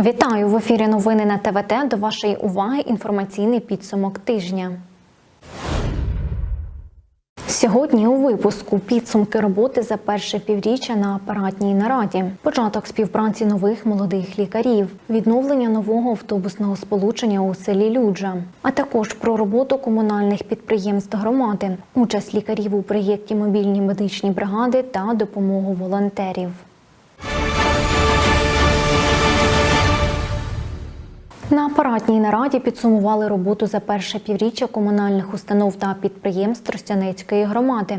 Вітаю в ефірі. Новини на ТВТ. До вашої уваги інформаційний підсумок тижня. Сьогодні у випуску підсумки роботи за перше півріччя на апаратній нараді, початок співпраці нових молодих лікарів, відновлення нового автобусного сполучення у селі Люджа, а також про роботу комунальних підприємств громади, участь лікарів у проєкті мобільні медичні бригади та допомогу волонтерів. На апаратній нараді підсумували роботу за перше півріччя комунальних установ та підприємств Тростянецької громади.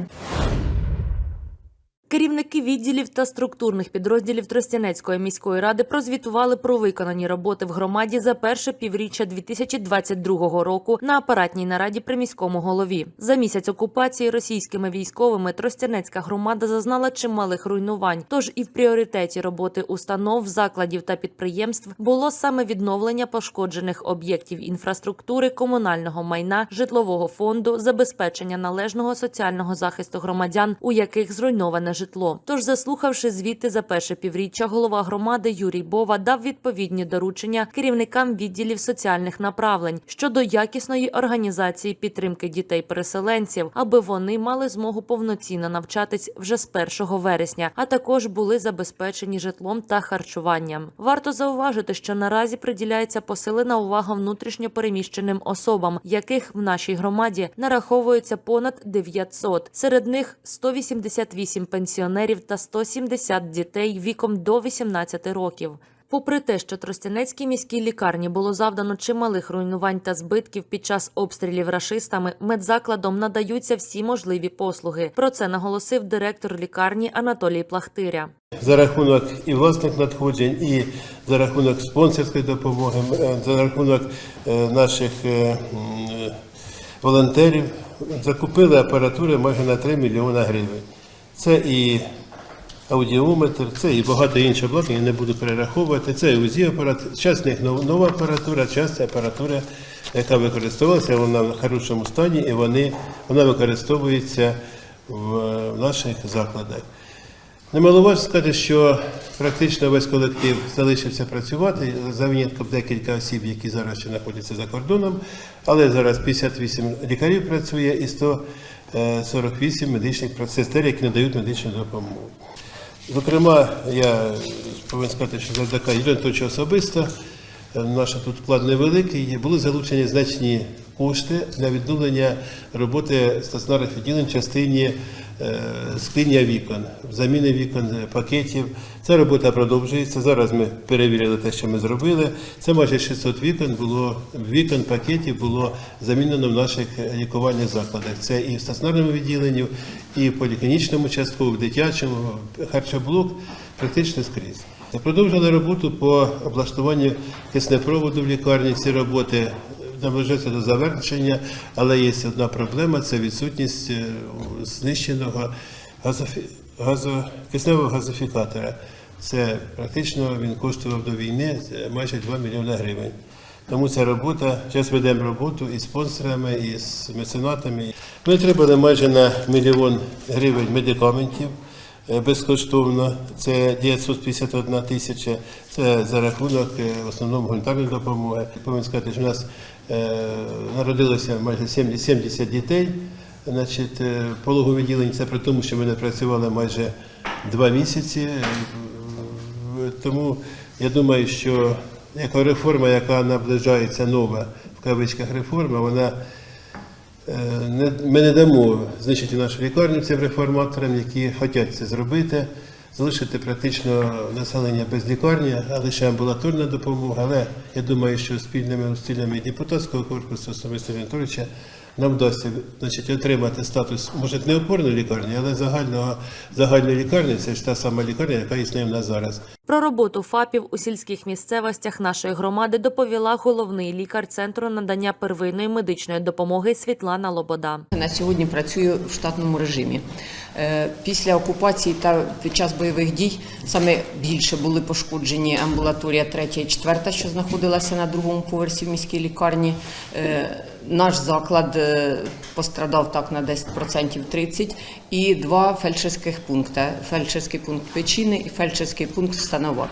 Керівники відділів та структурних підрозділів Тростянецької міської ради прозвітували про виконані роботи в громаді за перше півріччя 2022 року на апаратній нараді при міському голові. За місяць окупації російськими військовими Тростянецька громада зазнала чималих руйнувань. Тож і в пріоритеті роботи установ, закладів та підприємств було саме відновлення пошкоджених об'єктів інфраструктури, комунального майна, житлового фонду, забезпечення належного соціального захисту громадян, у яких зруйноване житло. Тож, заслухавши звіти за перше півріччя, голова громади Юрій Бова дав відповідні доручення керівникам відділів соціальних направлень щодо якісної організації підтримки дітей-переселенців, аби вони мали змогу повноцінно навчатись вже з 1 вересня, а також були забезпечені житлом та харчуванням. Варто зауважити, що наразі приділяється посилена увага внутрішньо переміщеним особам, яких в нашій громаді нараховується понад 900. Серед них 188 пенсіонерів та 170 дітей віком до 18 років. Попри те, що Тростянецькій міській лікарні було завдано чималих руйнувань та збитків під час обстрілів рашистами, медзакладом надаються всі можливі послуги. Про це наголосив директор лікарні Анатолій Плахтиря. за рахунок і власних надходжень, і за рахунок спонсорської допомоги, е, за рахунок е, наших е, волонтерів закупили апаратури майже на 3 мільйони гривень. Це і аудіометр, це і багато інших обладнань, я не буду перераховувати. Це і УЗІ апарат. Зараз них нова апаратура, зараз це апаратура, яка використовувалася, вона в хорошому стані і вони, вона використовується в, наших закладах. Немаловажно сказати, що практично весь колектив залишився працювати за винятком декілька осіб, які зараз ще знаходяться за кордоном, але зараз 58 лікарів працює і 148 медичних сестер, які надають медичну допомогу. Зокрема, я повинен сказати, що завдяки Юрію Анатольовичу особисто е, наш тут вклад невеликий. Були залучені значні кошти для відновлення роботи стаціонарних відділень в частині скління вікон, заміни вікон, е, пакетів. Ця робота продовжується. Зараз ми перевірили те, що ми зробили. Це майже 600 вікон було вікон, пакетів було замінено в наших е, лікувальних закладах. Це і в стаціонарному відділенні, і в поліклінічному частково, в дитячому, харчоблок практично скрізь. Продовжили роботу по облаштуванню киснепроводу в лікарні. Ці роботи наближаються до завершення, але є одна проблема це відсутність е, знищеного газофі... газо... кисневого газофікатора. Це практично він коштував до війни е, майже 2 мільйони гривень. Тому ця робота, зараз ведемо роботу і з спонсорами, і з меценатами. Ми отримали майже на мільйон гривень медикаментів е, безкоштовно. Це 951 тисяча. Це за рахунок в основному гуманітарної допомоги. Повинен сказати, що у нас народилося майже 70 70 дітей. Значить, е, пологове відділення це при тому, що ми не працювали майже два місяці. Е, Тому я думаю, що яка реформа, яка наближається нова в кавичках реформа, вона е, ми не дамо знищити нашу лікарню цим реформаторам, які хочуть це зробити, залишити практично населення без лікарні, а лише амбулаторна допомога. Але я думаю, що спільними зусиллями і депутатського корпусу особисто Анатолійовича нам вдасться значить, отримати статус, може, не опорної лікарні, але загального, загальної лікарні це ж та сама лікарня, яка існує в нас зараз. Про роботу ФАПів у сільських місцевостях нашої громади доповіла головний лікар центру надання первинної медичної допомоги Світлана Лобода. На сьогодні працюю в штатному режимі. Е, Після окупації та під час бойових дій саме більше були пошкоджені амбулаторія 3 і 4, що знаходилася на другому поверсі в міській лікарні. Наш заклад е, пострадав так на 10% 30 і два фельдшерських пункти. Фельдшерський пункт Печіни і фельдшерський пункт Станова.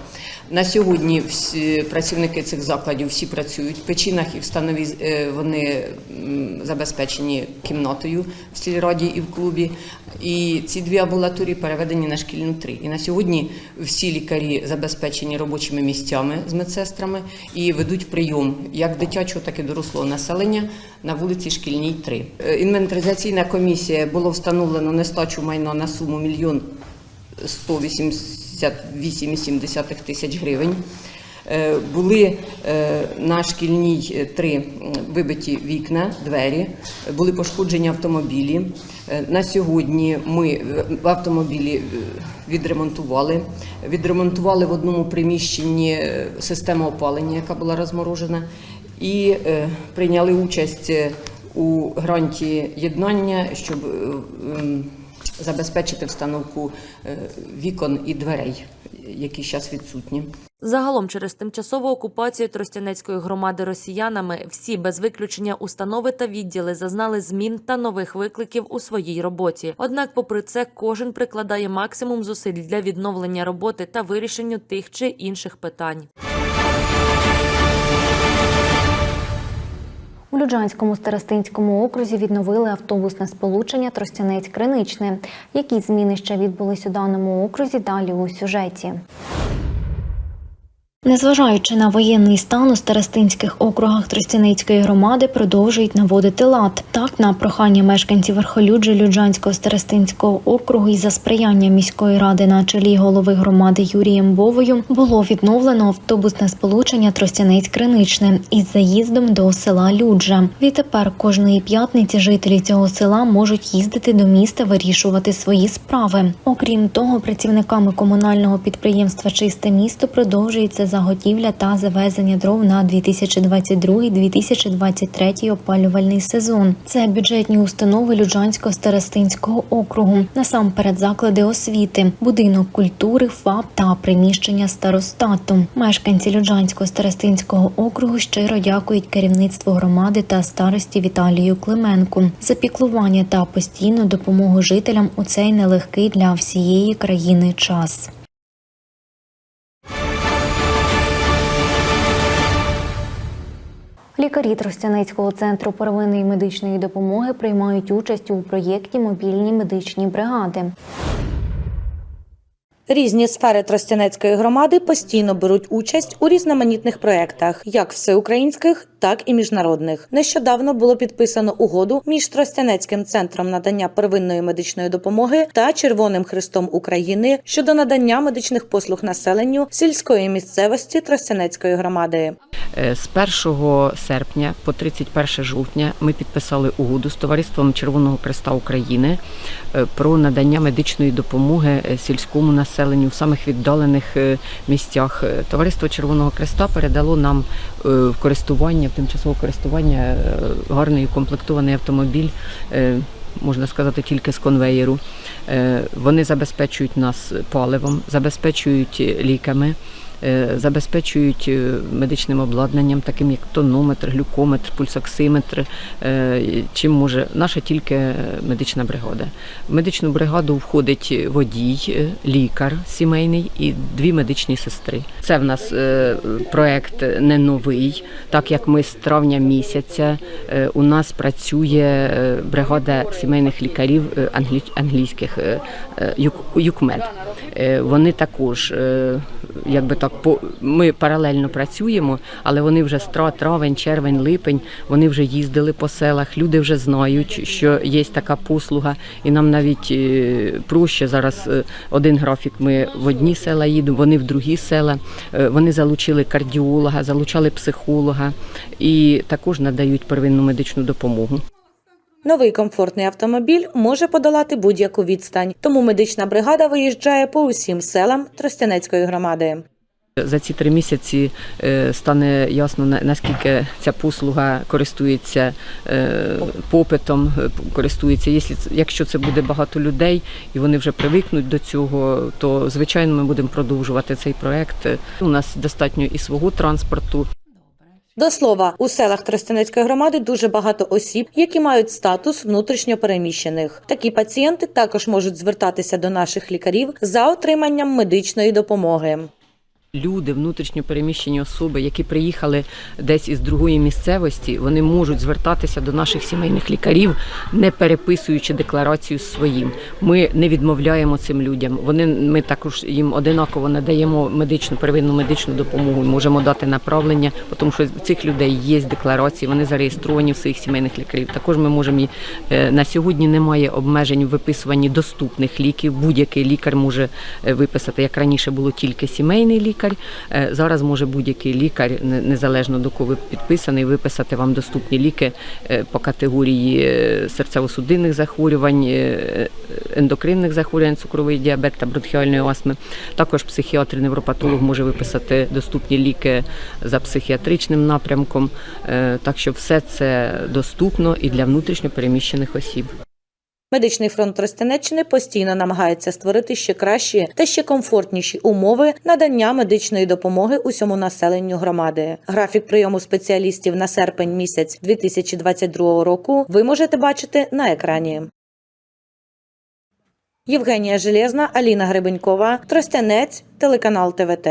На сьогодні всі працівники цих закладів всі працюють. В печінах і в станові е, вони забезпечені кімнатою в сільраді і в клубі. І ці дві амбулаторії переведені на шкільну три. І на сьогодні всі лікарі забезпечені робочими місцями з медсестрами і ведуть прийом як дитячого, так і дорослого населення на вулиці Шкільній 3. Е, Інвентаризаційна комісія було встановлено нестачу майна на суму 1 мільйон 188,7 тисяч гривень. Е, Були е, на шкільній три вибиті вікна, двері, були пошкоджені автомобілі. На сьогодні ми автомобілі відремонтували. Відремонтували в одному приміщенні систему опалення, яка була розморожена, і е, прийняли участь е, у гранті єднання, щоб е, ем, забезпечити встановку вікон і дверей, які зараз відсутні. Загалом через тимчасову окупацію Тростянецької громади росіянами всі без виключення установи та відділи зазнали змін та нових викликів у своїй роботі. Однак, попри це, кожен прикладає максимум зусиль для відновлення роботи та вирішенню тих чи інших питань. У Люджанському старостинському окрузі відновили автобусне сполучення Тростянець-Криничне. Які зміни ще відбулись у даному окрузі? Далі у сюжеті. Незважаючи на воєнний стан у старостинських округах Тростяницької громади продовжують наводити лад. Так, на прохання мешканців Верхолюджі Люджанського старостинського округу і за сприяння міської ради на чолі голови громади Юрієм Бовою було відновлено автобусне сполучення Тростянець-Криничне із заїздом до села Люджа. Відтепер кожної п'ятниці жителі цього села можуть їздити до міста вирішувати свої справи. Окрім того, працівниками комунального підприємства Чисте місто продовжується заготівля та завезення дров на 2022-2023 опалювальний сезон. Це бюджетні установи Люджанського старостинського округу, насамперед заклади освіти, будинок культури, ФАП та приміщення старостату. Мешканці Люджанського старостинського округу щиро дякують керівництву громади та старості Віталію Клименку за піклування та постійну допомогу жителям у цей нелегкий для всієї країни час. Лікарі Тростянецького центру первинної медичної допомоги приймають участь у проєкті Мобільні медичні бригади. Різні сфери Тростянецької громади постійно беруть участь у різноманітних проєктах, як всеукраїнських, так і міжнародних. Нещодавно було підписано угоду між Тростянецьким центром надання первинної медичної допомоги та Червоним Хрестом України щодо надання медичних послуг населенню сільської місцевості Тростянецької громади. Е, З 1 серпня по 31 жовтня ми підписали угоду з Товариством Червоного Хреста України е, про надання медичної допомоги е, сільському населенню в самих віддалених е, місцях. Е, Товариство Червоного Креста передало нам е, в користування, в тимчасове користування гарний укомплектований автомобіль. Можна сказати, тільки з конвеєру. Вони забезпечують нас паливом, забезпечують ліками, забезпечують е, медичним обладнанням, таким як тонометр, глюкометр, пульсоксиметр. е, Чим може наша тільки е, медична бригада. В медичну бригаду входить водій, е, лікар сімейний і дві медичні сестри. Це в нас е, проект не новий, так як ми з травня місяця е, у нас працює е, бригада сімейних лікарів е, англійських е, е, юк- юкмед. Е, Вони також, е, якби так, по ми паралельно працюємо, але вони вже стра, травень, червень, липень. Вони вже їздили по селах. Люди вже знають, що є така послуга, і нам навіть е, проще зараз е, один графік. Ми в одні села їдемо, вони в другі села. Е, Вони залучили кардіолога, залучали психолога і також надають первинну медичну допомогу. Новий комфортний автомобіль може подолати будь-яку відстань, тому медична бригада виїжджає по усім селам Тростянецької громади. За ці три місяці е, стане ясно наскільки ця послуга користується е, попитом, е, користується. Якщо це буде багато людей і вони вже привикнуть до цього, то звичайно ми будемо продовжувати цей проект. У нас достатньо і свого транспорту. До слова, у селах Тростянецької громади дуже багато осіб, які мають статус внутрішньо переміщених. Такі пацієнти також можуть звертатися до наших лікарів за отриманням медичної допомоги. Люди, внутрішньо переміщені особи, які приїхали десь із другої місцевості, вони можуть звертатися до наших сімейних лікарів, не переписуючи декларацію своїм. Ми не відмовляємо цим людям. Вони ми також їм одинаково надаємо медичну первинну медичну допомогу. Можемо дати направлення, тому що в цих людей є декларації, вони зареєстровані в своїх сімейних лікарів. Також ми можемо е, на сьогодні немає обмежень в виписуванні доступних ліків. Будь-який лікар може е, виписати, як раніше було тільки сімейний лікар. Е, Зараз може будь-який лікар, незалежно до кого підписаний, виписати вам доступні ліки е, по категорії е, серцево-судинних захворювань, ендокринних захворювань, цукровий діабет та бронхіальної астми. Також психіатр, невропатолог може виписати доступні ліки за психіатричним напрямком. Так що все це доступно і для внутрішньо переміщених осіб. Медичний фронт Тростянеччини постійно намагається створити ще кращі та ще комфортніші умови надання медичної допомоги усьому населенню громади. Графік прийому спеціалістів на серпень місяць 2022 року ви можете бачити на екрані. Євгенія Железна, Аліна Гребенькова, Тростянець, телеканал ТВТ.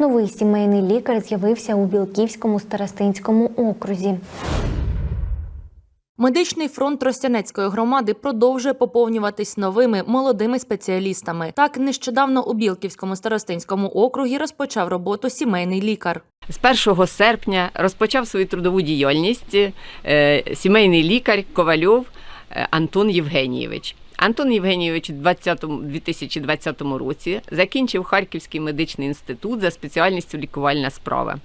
Новий сімейний лікар з'явився у Білківському старостинському окрузі. Медичний фронт Тростянецької громади продовжує поповнюватись новими молодими спеціалістами. Так нещодавно у Білківському старостинському округі розпочав роботу сімейний лікар. З 1 серпня розпочав свою трудову діяльність е, сімейний лікар Ковальов е, Антон Євгенійович. Антон Євгенійович у 2020 році закінчив Харківський медичний інститут за спеціальністю лікувальна справа.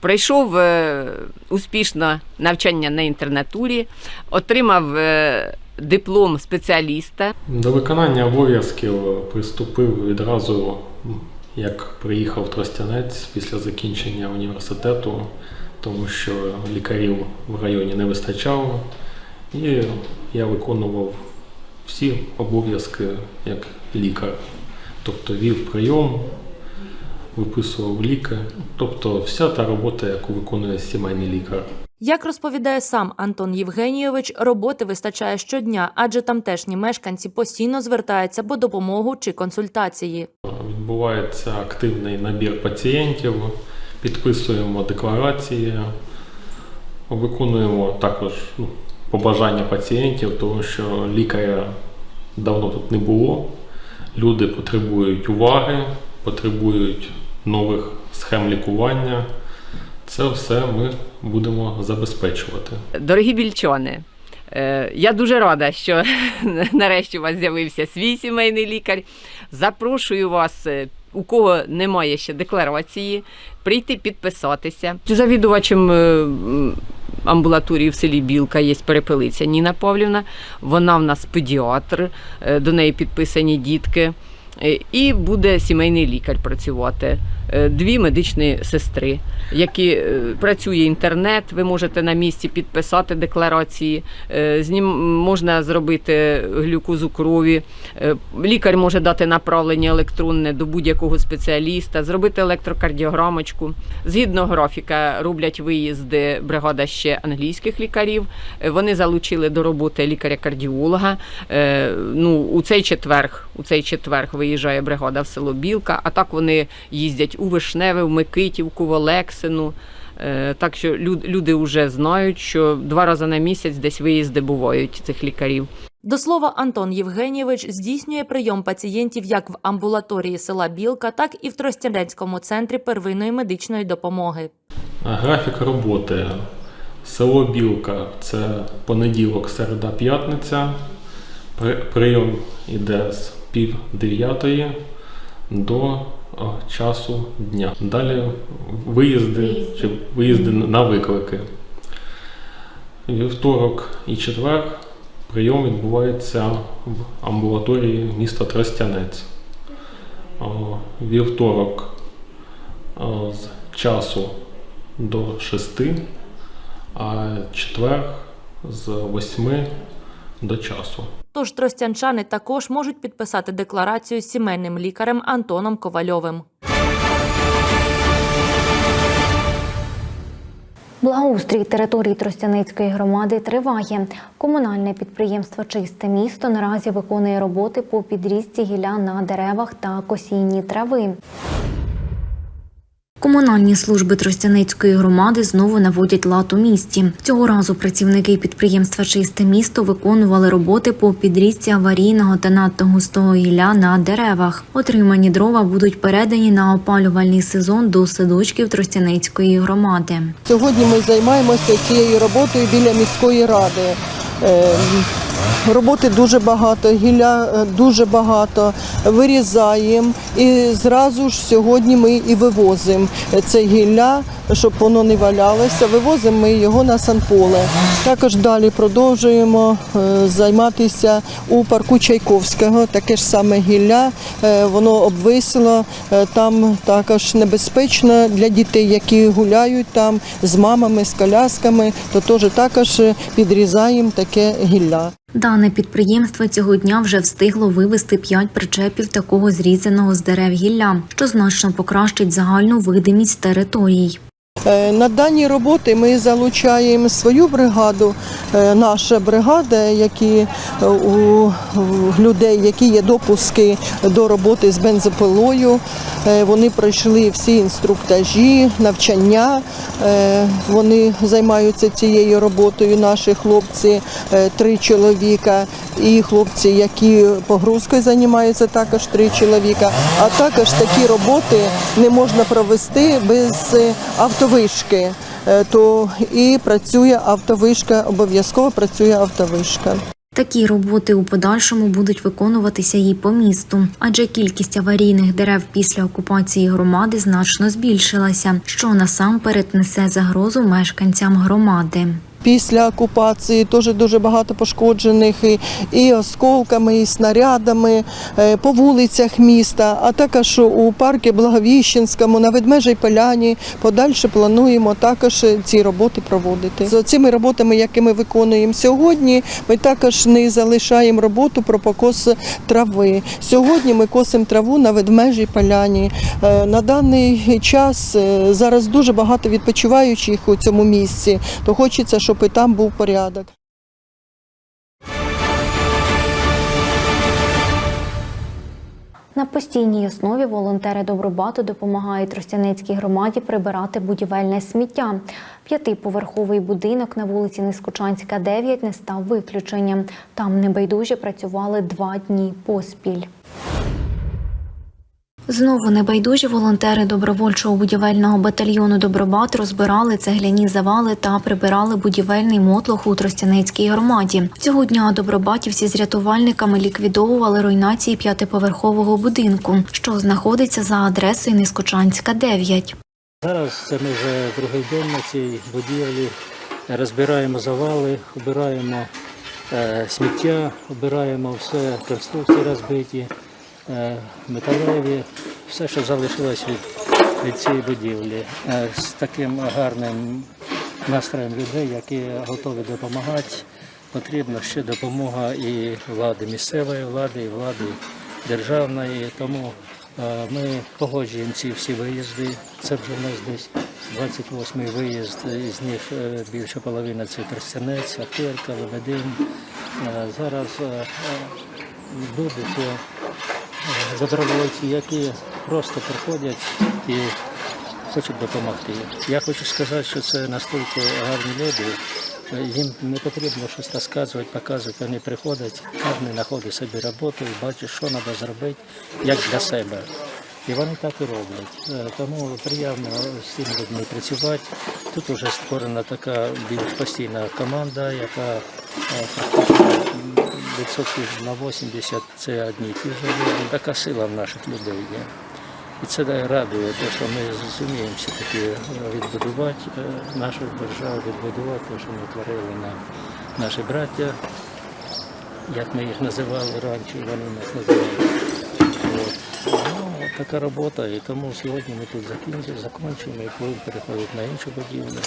Пройшов е, успішно навчання на інтернатурі, отримав е, диплом спеціаліста До виконання обов'язків приступив відразу, як приїхав Тростянець після закінчення університету, тому що лікарів в районі не вистачало. І я виконував всі обов'язки як лікар. Тобто вів прийом, виписував ліки, тобто вся та робота, яку виконує сімейний лікар. Як розповідає сам Антон Євгенійович, роботи вистачає щодня, адже тамтешні мешканці постійно звертаються по допомогу чи консультації. Відбувається активний набір пацієнтів, підписуємо декларації, виконуємо також ну, побажання пацієнтів, тому що лікаря давно тут не було. Люди потребують уваги, потребують нових схем лікування. Це все ми будемо забезпечувати. Дорогі більчани, е, я дуже рада, що нарешті у вас з'явився свій сімейний лікар. Запрошую вас, е, у кого немає ще декларації, прийти підписатися. Завідувачем е, амбулаторії в селі Білка є перепелиця Ніна Павлівна. Вона в нас педіатр, е, до неї підписані дітки. Е, І буде сімейний лікар працювати. Е, Дві медичні сестри, які е, працює інтернет. Ви можете на місці підписати декларації. Е, З ним можна зробити глюкозу крові. Лікар може дати направлення електронне до будь-якого спеціаліста, зробити електрокардіограмочку. Згідно графіка роблять виїзди бригада ще англійських лікарів. Вони залучили до роботи лікаря-кардіолога. Ну, у цей четверг, у цей четверг виїжджає бригада в село Білка, а так вони їздять у Вишневе, в Микитівку, в Олексину. Е, Так що люди вже знають, що два рази на місяць десь виїзди бувають цих лікарів. До слова, Антон Євгенійович здійснює прийом пацієнтів як в амбулаторії села Білка, так і в Тростянецькому центрі первинної медичної допомоги. Графік роботи. Село Білка це понеділок, середа, п'ятниця. При- Прийом іде з пів дев'ятої до часу дня. Далі виїзди чи виїзди на виклики. Вівторок і четвер прийом відбувається в амбулаторії міста Тростянець. Вівторок з часу до 6, а четвер з 8 до часу. Тож тростянчани також можуть підписати декларацію з сімейним лікарем Антоном Ковальовим. Благоустрій території Тростяницької громади триває. Комунальне підприємство Чисте місто наразі виконує роботи по підрізці гілля на деревах та косінні трави. Комунальні служби Тростяницької громади знову наводять лад у місті. Цього разу працівники підприємства Чисте місто виконували роботи по підрізці аварійного та надто густого гілля на деревах. Отримані дрова будуть передані на опалювальний сезон до садочків Тростяницької громади. Сьогодні ми займаємося цією роботою біля міської ради. Роботи дуже багато, гілля е, дуже багато, вирізаємо і зразу ж сьогодні ми і вивозимо це гілля, щоб воно не валялося. Вивозимо ми його на санполе. Також далі продовжуємо е, займатися у парку Чайковського. Таке ж саме гілля, е, воно обвисло. Там також небезпечно для дітей, які гуляють там з мамами, з колясками, то теж також підрізаємо таке гілля. Дане підприємство цього дня вже встигло вивезти 5 причепів такого зрізаного з дерев гілля, що значно покращить загальну видимість територій. Е, На дані роботи ми залучаємо свою бригаду, е, наша бригада, які е, у людей, які є допуски до роботи з бензопилою. Вони пройшли всі інструктажі, навчання. Вони займаються цією роботою. Наші хлопці, три чоловіка, і хлопці, які погрузкою займаються, також три чоловіка. А також такі роботи не можна провести без е, автовишки. Е, То і працює автовишка, обов'язково працює автовишка. Такі роботи у подальшому будуть виконуватися і по місту, адже кількість аварійних дерев після окупації громади значно збільшилася, що насамперед несе загрозу мешканцям громади. Після окупації теж дуже багато пошкоджених і, і осколками, і снарядами е, по вулицях міста, а також у парку Благовіщенському, на Ведмежій Поляні. Подальше плануємо також ці роботи проводити. З цими роботами, які ми виконуємо сьогодні, ми також не залишаємо роботу про покос трави. Сьогодні ми косимо траву на Ведмежій Поляні. Е, На даний час е, зараз дуже багато відпочиваючих у цьому місці, то хочеться, щоб і там був порядок. На постійній основі волонтери Добробату допомагають Тростянецькій громаді прибирати будівельне сміття. П'ятиповерховий будинок на вулиці Нескучанська, 9 не став виключенням. Там небайдужі працювали два дні поспіль. Знову небайдужі волонтери добровольчого будівельного батальйону Добробат розбирали цегляні завали та прибирали будівельний мотлох у Тростянецькій громаді. Цього дня добробатівці з рятувальниками ліквідовували руйнації п'ятиповерхового будинку, що знаходиться за адресою Нескочанська, 9. Зараз це ми вже другий день на цій будівлі. Розбираємо завали, обираємо е, сміття, обираємо все, конструкції розбиті, металеві, все, що залишилось від, від цієї будівлі. Е, з таким гарним настроєм людей, які готові допомагати. Потрібна ще допомога і влади місцевої влади, і влади державної. Тому е, ми погоджуємо ці всі виїзди. Це вже в нас десь 28-й виїзд, із них е, більша половина це Тростянець, Атерка, Лебедин. Е, Зараз е, е, люди це е, добровольці, які просто приходять і хочуть допомогти. Я хочу сказати, що це настільки гарні люди. Їм не потрібно щось розказувати, показувати. Вони приходять, кожен знаходить собі роботу і бачить, що треба зробити, як для себе. І вони так і роблять. Е, Тому приємно з цими людьми працювати. Тут вже створена така більш постійна команда, яка е, відсотків на 80 це одні ті ж люди. Така сила в наших людей є. І це радує, те, що ми зуміємо все-таки відбудувати е, нашу державу, відбудувати те, що ми творили нам наші браття, як ми їх називали раніше, вони нас називали. От. Ну, така робота, і тому сьогодні ми тут закінчимо, закінчимо і будемо переходити на іншу будівлю,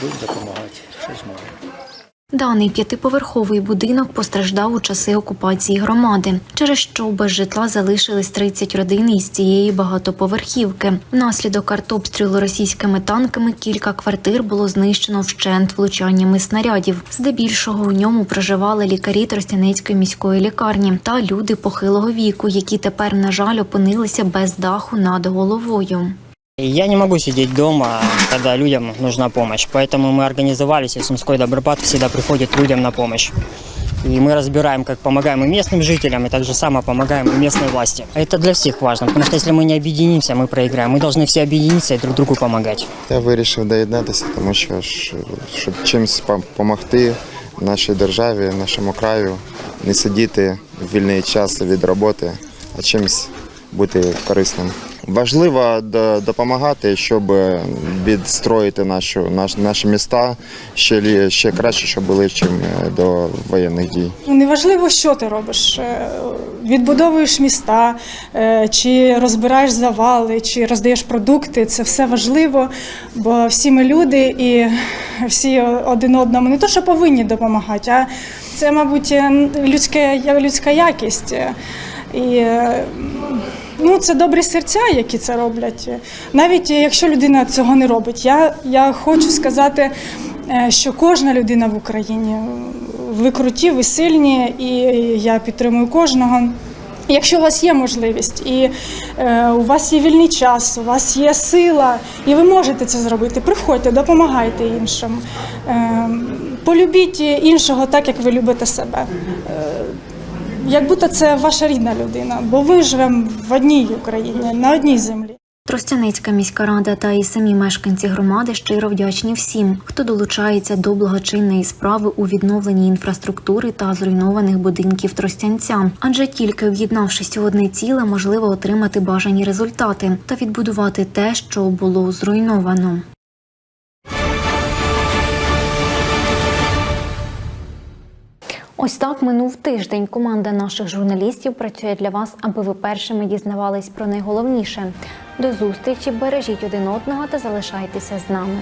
будемо допомагати, що зможемо. Даний п'ятиповерховий будинок постраждав у часи окупації громади, через що без житла залишились 30 родин із цієї багатоповерхівки. Внаслідок артобстрілу російськими танками кілька квартир було знищено вщент влучаннями снарядів. Здебільшого у ньому проживали лікарі Тростянецької міської лікарні та люди похилого віку, які тепер, на жаль, опинилися без даху над головою. Я не могу сидеть дома, когда людям нужна помощь. Поэтому мы организовались, и Сумской Добропад всегда приходит людям на помощь. И мы разбираем, как помогаем и местным жителям, и также само помогаем и местной власти. Это для всех важно, потому что если мы не объединимся, мы проиграем. Мы должны все объединиться и друг другу помогать. Я вирішив доєднатися, тому що ж, щоб чимось допомогти нашій державі, нашому краю, не сидіти в вільний час від роботи, а чимось бути корисним. Важливо допомагати, щоб відстроїти нашу, наш, наші міста ще, ще краще, щоб були, чим е, до воєнних дій. Неважливо, що ти робиш. е, Відбудовуєш міста, е, чи розбираєш завали, чи роздаєш продукти. Це все важливо, бо всі ми люди і всі один одному не то, що повинні допомагати, а це, мабуть, людське, людська якість. І е, ну, це добрі серця, які це роблять. Навіть якщо людина цього не робить. Я, я хочу сказати, е, що кожна людина в Україні ви круті, ви сильні, і я підтримую кожного. Якщо у вас є можливість, і е, у вас є вільний час, у вас є сила, і ви можете це зробити, приходьте, допомагайте іншим. Е, полюбіть іншого так, як ви любите себе. Е, як будто це ваша рідна людина, бо ви живемо в одній Україні, на одній землі. Тростянецька міська рада та і самі мешканці громади щиро вдячні всім, хто долучається до благочинної справи у відновленні інфраструктури та зруйнованих будинків тростянця. Адже тільки об'єднавшись у одне ціле, можливо отримати бажані результати та відбудувати те, що було зруйновано. Ось так минув тиждень. Команда наших журналістів працює для вас, аби ви першими дізнавались про найголовніше. До зустрічі, бережіть один одного та залишайтеся з нами.